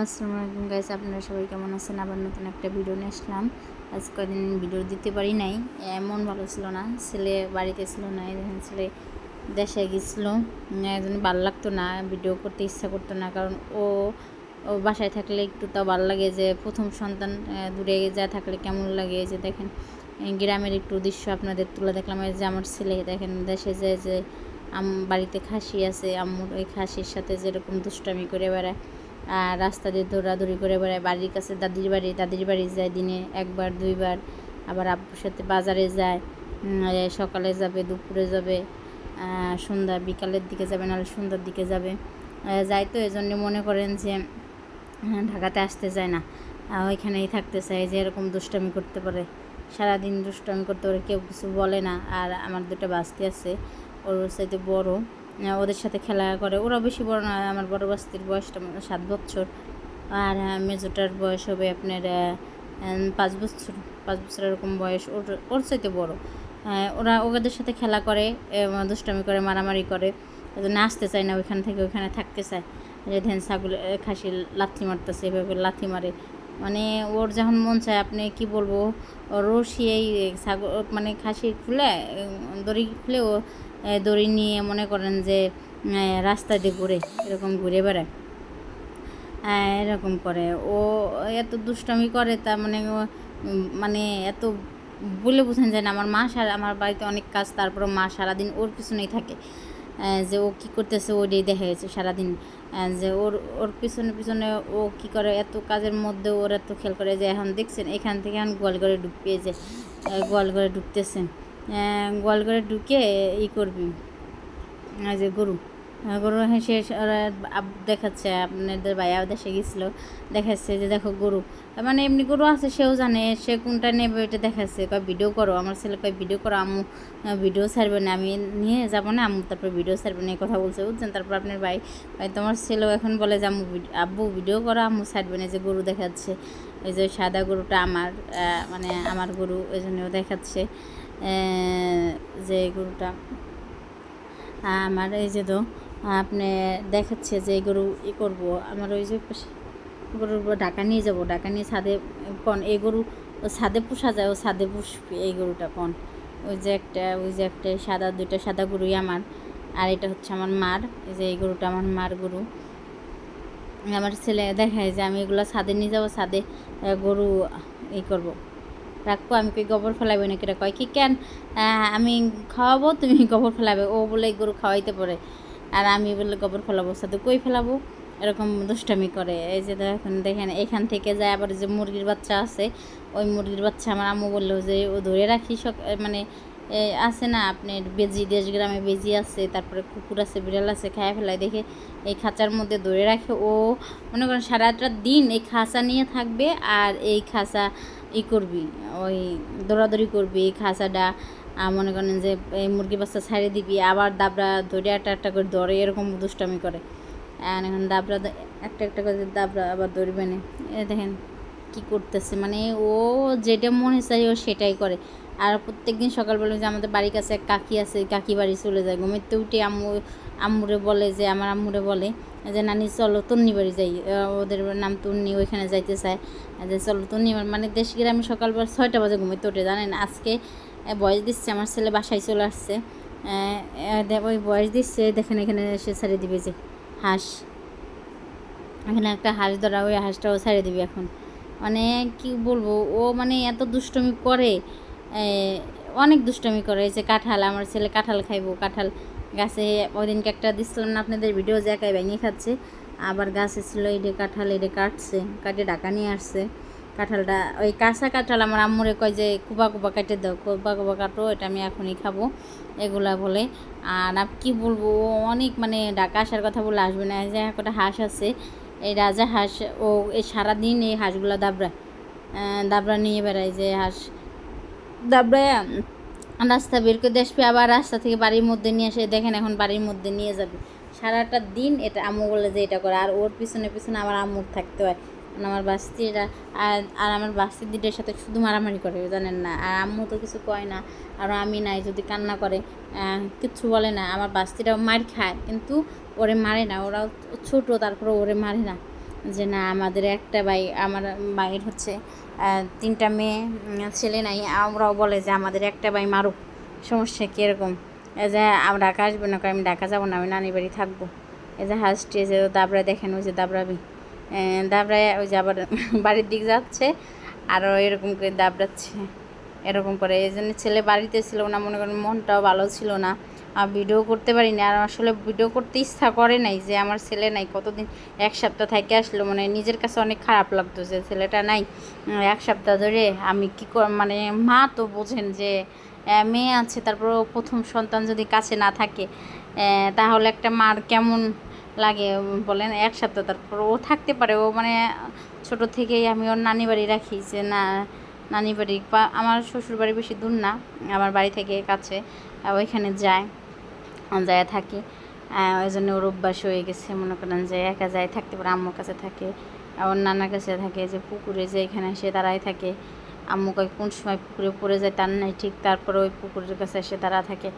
আসসালামু আলাইকুম গাইস আপনারা সবাই কেমন আছেন? আবার নতুন একটা ভিডিও নিয়ে আসলাম। আজ কদিন ভিডিও দিতে পারি নাই। এমন ভালো ছিল না। ছেলে বাড়িতে ছিল না, এই দেখেন ছেলে দেশে গেছিল। একজন ভালো লাগতো না ভিডিও করতে ইচ্ছা করতো না। কারণ ও ও বাসায় থাকলে একটু তাও ভালো লাগে যে প্রথম সন্তান দূরে যা থাকলে কেমন লাগে। যে দেখেন গ্রামের একটু দৃশ্য আপনাদের তুলে দেখলাম। যে আমার ছেলে, দেখেন দেশে যে যে আম, বাড়িতে খাসি আছে, আম্মুর ওই খাসির সাথে যেরকম দুষ্টামি করে বেড়ায়। আর রাস্তা দিয়ে দৌড়াদৌড়ি করে বেড়ায়। বাড়ির কাছে দাদির বাড়ি দাদির বাড়ি যায় দিনে একবার, দুইবার। আবার আব্বুর সাথে বাজারে যায় সকালে যাবে, দুপুরে যাবে সন্ধ্যা, বিকালের দিকে যাবে, নাহলে সন্ধ্যার দিকে যাবে। যাই তো, এজন্য মনে করেন যে ঢাকাতে আসতে চায় না। ওইখানেই থাকতে চায় যে, এরকম দুষ্টামি করতে পারে। সারাদিন দুষ্টামি করতে পারে, কেউ কিছু বলে না। আর আমার দুটো বাস্তি আছে, ওর সাথে বড়। ওদের সাথে খেলা করে। ওরা বেশি বড় না, আমার বড় বাস্তির বয়সটা সাত বছর। আর মেজোটার বয়স হবে আপনার পাঁচ বছর। পাঁচ বছর এরকম বয়স। ওর ওর চাইতে বড়। ওরা ওদের সাথে খেলা করে দুষ্টামি করে, মারামারি করে। আসতে চায় না, ওইখান থেকে ওইখানে থাকতে চায়। যে ধ্যান ছাগল খাসি লাথি মারতেছে, এভাবে লাথি মারে। মানে ওর যখন মন চায়, আপনি কি বলব? রশি এই ছাগল মানে খাসি খুলে দড়ি খুলে ও দড়ি নিয়ে মনে করেন যে রাস্তা দিয়ে ঘুরে, এরকম ঘুরে বেড়ায়। এরকম করে। ও এত দুষ্টামি করে তা মানে মানে এত বলে বোঝানো যায় না। আমার মা সারা, আমার বাড়িতে অনেক কাজ তারপরে মা সারাদিন ওর পিছনেই থাকে। যে ও কী করতেছে ওইটাই দেখা গেছে সারাদিন। যে ওর ওর পিছনে পিছনে ও কি করে, এত কাজের মধ্যে ওর এত খেয়াল করে যে, এখন দেখছেন, এখান থেকে এখন গোয়ালঘরে ঢুকিয়ে যে গোয়ালঘরে ঢুকতেছে। আহ, গোয়ালঘরে ঢুকে ই করবি। যে গরু। গরু হেসে ওরা দেখাচ্ছে আপনাদের ভাইয়া দেশে গেছিল। দেখাচ্ছে যে দেখো গরু। মানে এমনি গরু আছে সেও জানে সে কোনটা নেবে এটা দেখাচ্ছে। কয় ভিডিও করো আমার ছেলে কয় ভিডিও করো আমু ভিডিও ছাড়বে না আমি নিয়ে যাব না আম্মু তারপর ভিডিও ছাড়বে না এই কথা বলছে বুঝছেন? তারপর আপনার ভাই ভাই তোমার ছেলেও এখন বলে যে ভিড- আব্বু ভিডিও করো আম্মু ছাড়বে না যে গরু দেখাচ্ছে। এই যে সাদা গরুটা আমার মানে আমার গরু ওই জন্যও দেখাচ্ছে। যে গরুটা। আমার এই যে তো আপনি দেখাচ্ছে যে গরু ই করব। আমার ওই যে গরুর ঢাকা নিয়ে যাব। ঢাকা নিয়ে ছাদে কন, এই গরু ছাদে পোষা যায়, ও ছাদে পুষবে এই গরুটা কন। ওই যে একটা, ওই যে একটা সাদা, দুইটা সাদা গরুই আমার। আর এটা হচ্ছে আমার মার, এই যে এই গরুটা আমার মার গরু। আমার ছেলে দেখায় যে আমি এগুলো ছাদে নিয়ে যাব, ছাদে গরু ই করব। রাখব, আমি কই গোবর ফেলাবো নাকি এটা কয় কি কেন? আমি খাওয়াবো, তুমি গোবর ফেলাবে ও বলে গরু খাওয়াইতে পারে। আর আমি বলে গোবর ফেলাবো সাথে কই ফেলাবো? এরকম দুষ্টামি করে। এই যে দেখেন দেখেন, এখান থেকে যায় আবার যে মুরগির বাচ্চা আছে, ওই মুরগির বাচ্চা আমার আম্মু বলল যে, ও ধরে রাখি সক মানে আছে না, আপনার বেজি, দেশ গ্রামে বেজি আছে, তারপরে কুকুর আছে, বিড়াল আছে, খায় ফেলায়। দেখে এই খাঁচার মধ্যে ধরে রাখে। ও মনে করেন সারাটা দিন এই খাঁচা নিয়ে থাকবে, আর এই খাঁচা ই করবি, ওই দৌড়াদৌড়ি করবি, খাঁচাটা মনে করেন যে, এই মুরগি বাচ্চা ছাড়িয়ে দিবি, আবার দাবড়া ধরে একটা একটা করে ধরে, এরকম দুষ্টামি করে। এখন দাবড়া দ- একটা একটা করে দাবড়া আবার ধরবে না। এ দেখেন কি করতেছে মানে ও যেটা মনে চাই ও সেটাই করে। আর প্রত্যেক দিন সকালবেলা যে আমাদের বাড়ির কাছে এক কাকি আছে, কাকি বাড়ি চলে যায়। ঘুমেতে উঠে আম্মু আম্মুরে বলে যে, আমার আম্মুরে বলে যে নানি চলো তন্নি বাড়ি যাই ওদের নাম তন্নি ওইখানে যাইতে চায়। যে চলো তন্নি মানে দেশ গ্রামে সকালবেলা ছয়টা বাজে ঘুমেতে উঠে জানেন? আজকে বয়স দিচ্ছে, আমার ছেলে বাসায় চলে আসছে। ওই বয়স দিচ্ছে, দেখেন এখানে এসে ছেড়ে দিবে যে, হাঁস। এখানে একটা হাঁস ধরা, ওই হাঁসটাও ছেড়ে দিবে এখন। মানে কি বলব, ও মানে এত দুষ্টমি করে অনেক দুষ্টমি করে যে কাঁঠাল, আমার ছেলে কাঁঠাল খাইবো, কাঁঠাল গাছে ওই দিনকে একটা দিচ্ছিলাম না আপনাদের ভিডিও যে একাই ভেঙে খাচ্ছে। আবার গাছে ছিল এটা কাঁঠাল এটা কাটছে কাটে ঢাকা নিয়ে আসছে। কাঁঠালটা ওই কাঁচা কাঁঠাল আমার আম্মুরে কয় যে কুবা কুবা কেটে দাও কুবা কুবা কাটো এটা আমি এখনই খাব এগুলা বলে। আর কি বলব অনেক মানে ঢাকা আসার কথা বলে আসবে না যে একটা হাঁস আছে এই রাজা হাঁস ও এই সারাদিন এই হাঁসগুলো দাবড়ায়। আহ, দাবড়া নিয়ে বেড়ায় যে হাঁস। দাবড়ায় রাস্তা বের করে আসবে, আবার রাস্তা থেকে বাড়ির মধ্যে নিয়ে এসে দেখেন এখন বাড়ির মধ্যে নিয়ে যাবে। সারাটা দিন এটা আম্মু বলে যে এটা করে। আর ওর পিছনে পিছনে আমার আম্মুর থাকতে হয়। আমার বাস্তিরা, আর আর আমার বাস্তি দিদির সাথে শুধু মারামারি করে, জানেন না? আর আম্মু তো কিছু কয় না। আর আমি নাই, যদি কান্না করে কিচ্ছু বলে না। আমার বাস্তিরাও মার খায়, কিন্তু ওরে মারে না। ওরাও ছোটো, তারপরে ওরে মারে না। যে না, আমাদের একটা ভাই, আমার ভাইয়ের হচ্ছে তিনটা মেয়ে ছেলে নাই, আমরাও বলে যে আমাদের একটা ভাই মারুক। সমস্যা কীরকম এই যে ঢাকা আসব না আমি ঢাকা যাব না, আমি নানি বাড়ি থাকব। এই যে হাসটি যে দাবরা দেখেন ওই যে দাবরাবি দাবরায় ওই যে আবার বাড়ির দিক যাচ্ছে আরও এরকম করে দাবড়াচ্ছে। এরকম করে, এই জন্য ছেলে বাড়িতে ছিল না, মনে করেন মনটাও ভালো ছিল না। ভিডিও করতে পারি না আর আসলে ভিডিও করতে ইচ্ছা করে নাই যে আমার ছেলে নাই। কতদিন, এক সপ্তাহ থেকে আসলো। মানে নিজের কাছে অনেক খারাপ লাগতো যে ছেলেটা নাই। এক সপ্তাহ ধরে আমি কি মানে মা তো বোঝেন যে মেয়ে আছে তারপর প্রথম সন্তান যদি কাছে না থাকে তাহলে একটা মার কেমন লাগে? বলেন, এক সপ্তাহ তারপর ও থাকতে পারে। ও মানে ছোট থেকেই আমি ওর নানি বাড়ি রাখি যে, না, নানি বাড়ি। বা, আমার শ্বশুর বাড়ি বেশি দূর না। আমার বাড়ি থেকে কাছে ওইখানে যায়। যায় থাকি। ওই জন্য ওর অভ্যাস হয়ে গেছে, মনে করেন যে একা যায় থাকতে পারে, আম্মুর কাছে থাকে ওর নানার কাছে থাকে, যে পুকুরে যে এখানে এসে দাঁড়ায় থাকে। আম্মু কয়, কোন সময় পুকুরে পড়ে যায়? তার নাই ঠিক, তারপরে ওই পুকুরের কাছে এসে দাঁড়া থাকে।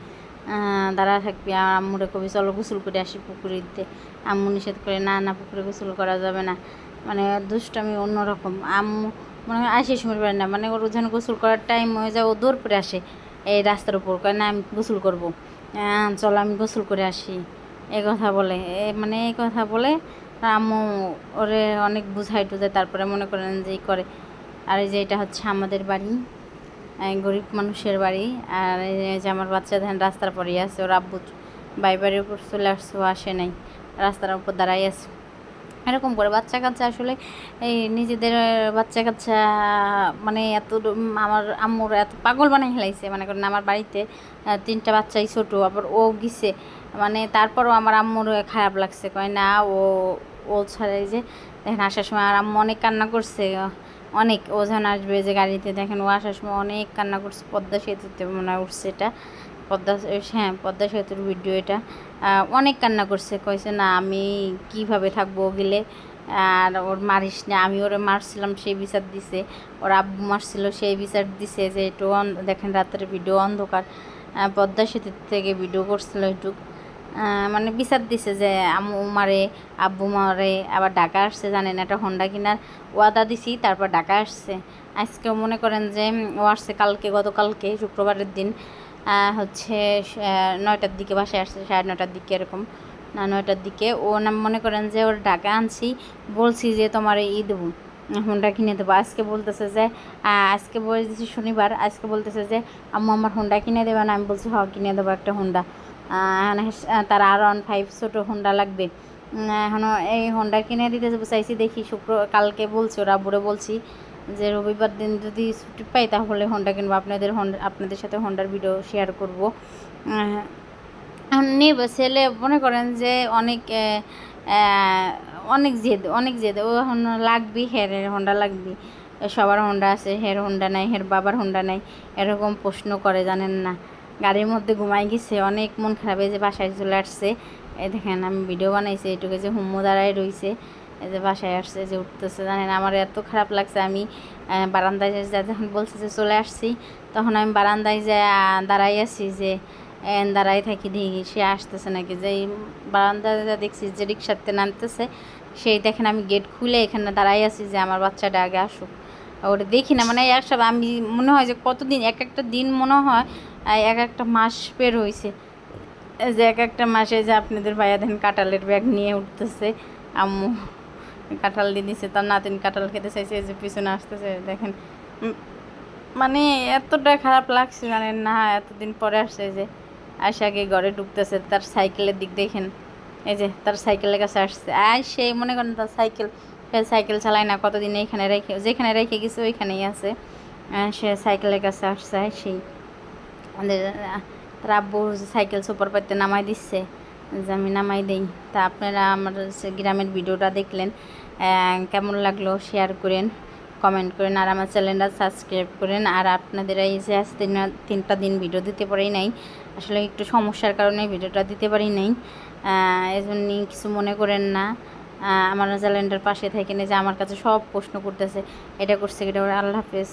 দাঁড়া থাকবি, আর আম্মুরে কবি, চলো গোসল করে আসি পুকুরে দিতে। আম্মু নিষেধ করে, না না, পুকুরে গোসল করা যাবে না। মানে দুষ্টামি অন্যরকম। আম্মু মনে হয় আসে সময় পারে না মানে ওর যখন গোসল করার টাইম হয়ে যায়, ও দৌড় পরে আসে এই রাস্তার উপর। কয়, না, আমি গোসল করব। চলো আমি গোসল করে আসি। এ কথা বলে মানে এই কথা বলে আম্মু ওরে অনেক বুঝাই টুঝাই তারপরে মনে করেন যে করে। আর এই যে এটা হচ্ছে আমাদের বাড়ি গরিব মানুষের বাড়ি, আর এই যে আমার বাচ্চা ধ্যান রাস্তার পরেই আছে, ওর আব্বু বাই বাড়ির উপর চলে আসছে আসে নাই। রাস্তার উপর দাঁড়াই আছে। এরকম করে বাচ্চা কাচ্চা আসলে এই নিজেদের বাচ্চা কাচ্চা মানে এত আমার আম্মুর এত পাগল বানাই ফেলাইছে। মানে করেন আমার বাড়িতে তিনটা বাচ্চাই ছোটো, আবার ও গিছে। মানে তারপরও আমার আম্মুর খারাপ লাগছে। কয়, না, ও ও ছাড়াই যে, দেখেন আসার সময় আর আম্মু অনেক কান্না করছে। অনেক, ও যখন আসবে যে গাড়িতে, দেখেন ও আসার সময় অনেক কান্না করছে, পদ্মা সেতুতে মনে উঠছে এটা। পদ্মা হ্যাঁ পদ্মা সেতুর ভিডিও এটা। অনেক কান্না করছে, কইছে, না, আমি কীভাবে থাকব গেলে আর ওর মারিস না। আমি ওরে মারছিলাম সেই বিচার দিছে। ওর আব্বু মারছিল সেই বিচার দিছে যে একটু দেখেন রাতের ভিডিও অন্ধকার। পদ্মা সেতুর থেকে ভিডিও করছিল একটু মানে বিচার দিছে যে আম্মু মারে, আব্বু মারে, আবার ঢাকা আসছে জানেন একটা হন্ডা কিনার ওয়াদা দিছি, তারপর ঢাকা আসছে। আজকেও মনে করেন যে ও আসছে কালকে, গতকালকে, শুক্রবারের দিন। হচ্ছে নয়টার দিকে বাসায় আসছে, সাড়ে নয়টার দিকে এরকম। না, নয়টার দিকে। ও না, মনে করেন যে ওর ঢাকা আনছি, বলছি যে তোমার এই দেবো হোন্ডা কিনে দেবো। আজকে বলতেছে যে আজকে বলে দিচ্ছি শনিবার, আজকে বলতেছে যে, আম্মু আমার হোন্ডা কিনে দেবে না। আমি বলছি হ কিনে দেবো একটা হোন্ডা। তার আর ওয়ান ফাইভ ছোটো হোন্ডা লাগবে। এখনও এই হোন্ডা কিনে দিতে চাইছি, দেখি শুক্র কালকে বলছি, ওরা বুড়ে বলছি। যে রবিবার দিন যদি ছুটি পাই, তাহলে হন্ডা কিনবো। আপনাদের হোন্ডা আপনাদের সাথে হন্ডার ভিডিও শেয়ার করব। নেব। ছেলে মনে করেন যে অনেক অনেক জেদ অনেক জেদ। ও লাগবি, হের হন্ডা লাগবি। সবার হন্ডা আছে, হের হন্ডা নাই, হের বাবার হন্ডা নাই। এরকম প্রশ্ন করে, জানেন না? গাড়ির মধ্যে ঘুমাই গেছে, অনেক মন খারাপ যে বাসায় চলে আসছে। এই দেখেন, আমি ভিডিও বানাইছি, এইটুকু যে হুম্মু রইছে। এই যে বাসায় আসছে যে উঠতেছে, জানেন আমার এত খারাপ লাগছে। আমি বারান্দায় যে যখন বলছে যে চলে আসছি, তখন আমি বারান্দায় যে দাঁড়াই আছি যে দাঁড়াই থাকি দেখি, সে আসতেছে নাকি? যে বারান্দায় যা দেখছি যে রিক্সাতে নামতেছে, সেই দেখেন আমি গেট খুলে এখানে দাঁড়াই আছি যে আমার বাচ্চাটা আগে আসুক। ওটা দেখি না মানে একসব আমি মনে হয় যে কতদিন, এক একটা দিন মনে হয় এক একটা মাস বের হয়েছে যে এক একটা মাসে যে আপনাদের ভাইয়া দেখেন কাঁঠালের ব্যাগ নিয়ে উঠতেছে, আম্মু। কাঁঠাল দিয়ে দিছে, তার নাতিন কাঁঠাল খেতে চাইছে যে পিছনে আসতেছে, দেখেন। মানে এতটা খারাপ লাগছে জানেন না, এতদিন পরে আসছে যে আগে ঘরে ঢুকতেছে, তার সাইকেলের দিক দেখেন, এই যে তার সাইকেলের কাছে আসছে। আর সেই মনে করেন তার সাইকেল, সে সাইকেল চালায় না, কতদিন এইখানে রেখে, যেখানে রেখে গেছে, ওইখানেই আছে। সে সাইকেলের কাছে আসছে সেই আমাদের তার আব্বু সাইকেল সুপার পাইতে নামাই দিচ্ছে। আমি নামাই দেই তা আপনারা আমার গ্রামের ভিডিওটা দেখলেন কেমন লাগল শেয়ার করেন কমেন্ট করেন, আর আমার চ্যানেলটা সাবস্ক্রাইব করেন। আর আপনাদের এই যে আজ তিন, তিনটা দিন ভিডিও দিতে পারি নাই, আসলে একটু সমস্যার কারণে ভিডিওটা দিতে পারি নাই এজন্য কিছু মনে করেন না। আমার চ্যানেলটার পাশে থেকে যে আমার কাছে সব প্রশ্ন করতেছে, এটা করছে, এটা আল্লাহ হাফেজ।